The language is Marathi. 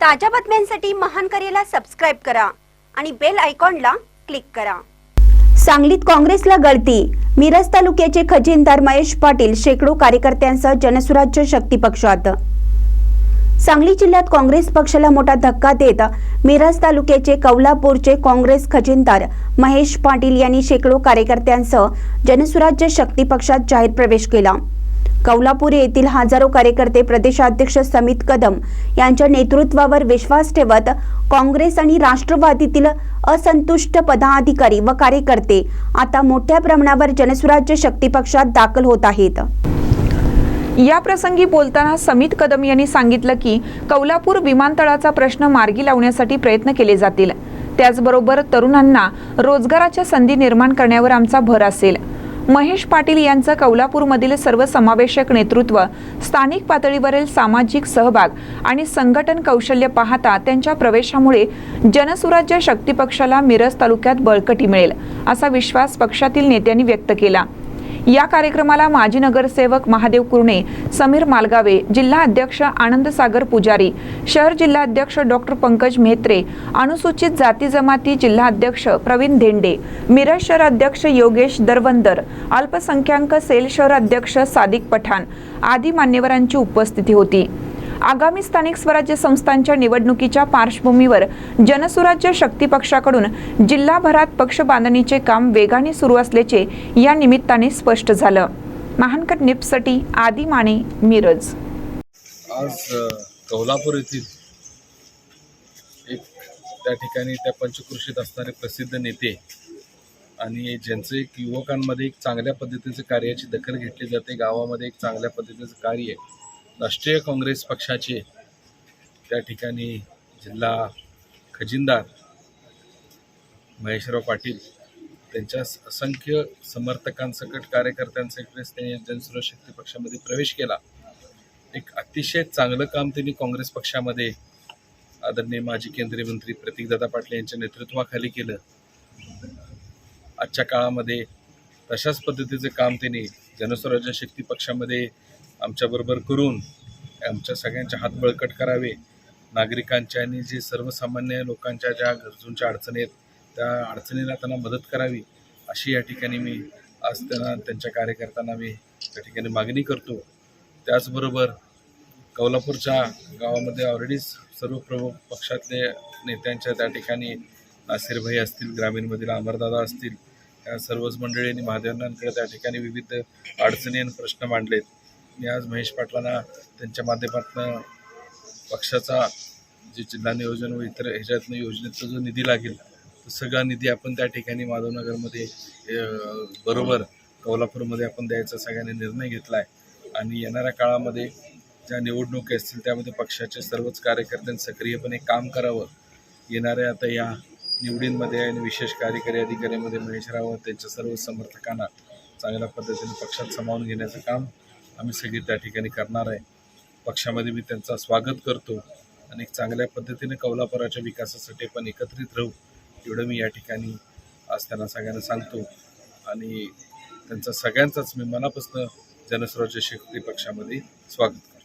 ताज्या बातम्यांसाठी महान करेला सबस्क्राईब करा आणि बेल आयकॉनला क्लिक करा. सांगलीत काँग्रेसला गळती. मिरज तालुक्याचे खजिनदार महेश पाटील शेकडो कार्यकर्त्यांसह जनसुराज्य शक्ती पक्षात. सांगली जिल्ह्यात काँग्रेस पक्षाला मोठा धक्का देत मिरज तालुक्याचे कौलापूरचे काँग्रेस खजिनदार महेश पाटील यांनी शेकडो कार्यकर्त्यांसह जनसुराज्य शक्ती पक्षात जाहीर प्रवेश केला. कौलापूर येथील हजारो कार्यकर्ते प्रदेशाध्यक्ष समित कदम यांच्या नेतृत्वावर विश्वास ठेवत काँग्रेस आणि राष्ट्रवादीतील असंतुष्ट पदाधिकारी व कार्यकर्ते आता मोठ्या प्रमाणावर जनसुराज्य शक्ती पक्षात दाखल होत आहेत. या प्रसंगी बोलताना समित कदम यांनी सांगितलं की कौलापूर विमानतळाचा प्रश्न मार्गी लावण्यासाठी प्रयत्न केले जातील. त्याचबरोबर तरुणांना रोजगाराच्या संधी निर्माण करण्यावर आमचा भर असेल. महेश पाटील यांचं कौलापूरमधील सर्वसमावेशक नेतृत्व स्थानिक पातळीवरील सामाजिक सहभाग आणि संघटन कौशल्य पाहता त्यांच्या प्रवेशामुळे जनसुराज्य शक्ती पक्षाला मिरज तालुक्यात बळकटी मिळेल असा विश्वास पक्षातील नेत्यांनी व्यक्त केला. या कार्यक्रमाला माजी नगरसेवक महादेव कुरणे समीर मालगावे जिल्हा अध्यक्ष आनंद सागर पुजारी शहर जिल्हा अध्यक्ष डॉक्टर पंकज मेहत्रे अनुसूचित जाती जमाती जिल्हा अध्यक्ष प्रवीण धेंडे मिरज शहर अध्यक्ष योगेश दरवंदर अल्पसंख्याक सेल शहर अध्यक्ष सादिक पठाण आदी मान्यवरांची उपस्थिती होती. आगामी स्थानिक स्वराज्य संस्थांच्या निवडणुकीच्या पार्श्वभूमीवर जनसुराज्य शक्ती पक्षाकडून जिल्हाभरात पक्ष बांधणीचे काम वेगाने सुरू असल्याचे या निमित्ताने स्पष्ट झालं. महानकर निपसाठी आदी माने मिरज. आज कोल्हापूर येथील एक त्या ठिकाणी त्या पंचकृषीत असणारे प्रसिद्ध नेते आणि ज्यांचं एक युवकांमध्ये एक चांगल्या पद्धतीचं कार्याची दखल घेतली जाते गावामध्ये एक चांगल्या पद्धतीचं कार्य राष्ट्रीय काँग्रेस पक्षाचे त्या ठिकाणी जिल्हा खजिनदार महेशराव पाटील त्यांच्या असंख्य समर्थकांसकट कार्यकर्त्यांसकट त्यांनी जनसुरशक्ती पक्षामध्ये प्रवेश केला. एक अतिशय चांगलं काम त्यांनी काँग्रेस पक्षामध्ये आदरणीय माजी केंद्रीय मंत्री प्रतीकदादा पाटील यांच्या नेतृत्वाखाली केलं. आजच्या काळामध्ये तशाच पद्धतीचं काम त्यांनी जनस्वराज्य शक्ती पक्षामध्ये आमच्याबरोबर करून आमच्या सगळ्यांचे हात बळकट करावे. नागरिकांच्या आणि जे सर्वसामान्य लोकांच्या ज्या गरजूंच्या अडचणी आहेत त्या अडचणीला त्यांना मदत करावी अशी या ठिकाणी मी आज त्यांना त्यांच्या कार्यकर्त्यांना मी त्या ठिकाणी मागणी करतो. त्याचबरोबर कौलापूरच्या गावामध्ये ऑलरेडी सर्व प्रमुख पक्षातले नेत्यांच्या त्या ठिकाणी नासिरभाई असतील ग्रामीणमधील अमरदादा असतील या सर्वच मंडळींनी महादेवांकडे त्या ठिकाणी विविध अडचणी आणि प्रश्न मांडलेत. मी आज महेश पाटलांना त्यांच्या माध्यमातून पक्षाचा जे जिल्हा नियोजन व इतर ह्याच्यातनं योजनेचा जो निधी लागेल तो सगळा निधी आपण त्या ठिकाणी माधवनगरमध्ये बरोबर कोल्हापूरमध्ये आपण द्यायचा सगळ्यांनी निर्णय घेतला आहे आणि येणाऱ्या काळामध्ये ज्या निवडणुकी असतील त्यामध्ये पक्षाचे सर्वच कार्यकर्त्यांनी सक्रियपणे काम करावं. येणाऱ्या आता या निवडींमध्ये आणि विशेष कार्यकारी अधिकाऱ्यामध्ये महेश राव त्यांच्या सर्व समर्थकांना चांगल्या पद्धतीने पक्षात सामावून घेण्याचं काम आम्ही सगळी त्या ठिकाणी करणार आहे. पक्षामध्ये मी त्यांचा स्वागत करतो आणि चांगल्या पद्धतीने कोल्हापुराच्या विकासासाठी आपण एकत्रित राहू एवढं मी या ठिकाणी आज त्यांना सगळ्यांना सांगतो. आणि त्यांचा सगळ्यांचाच मी मनापासून जनस्वराज्य शक्ती पक्षामध्ये स्वागत करतो.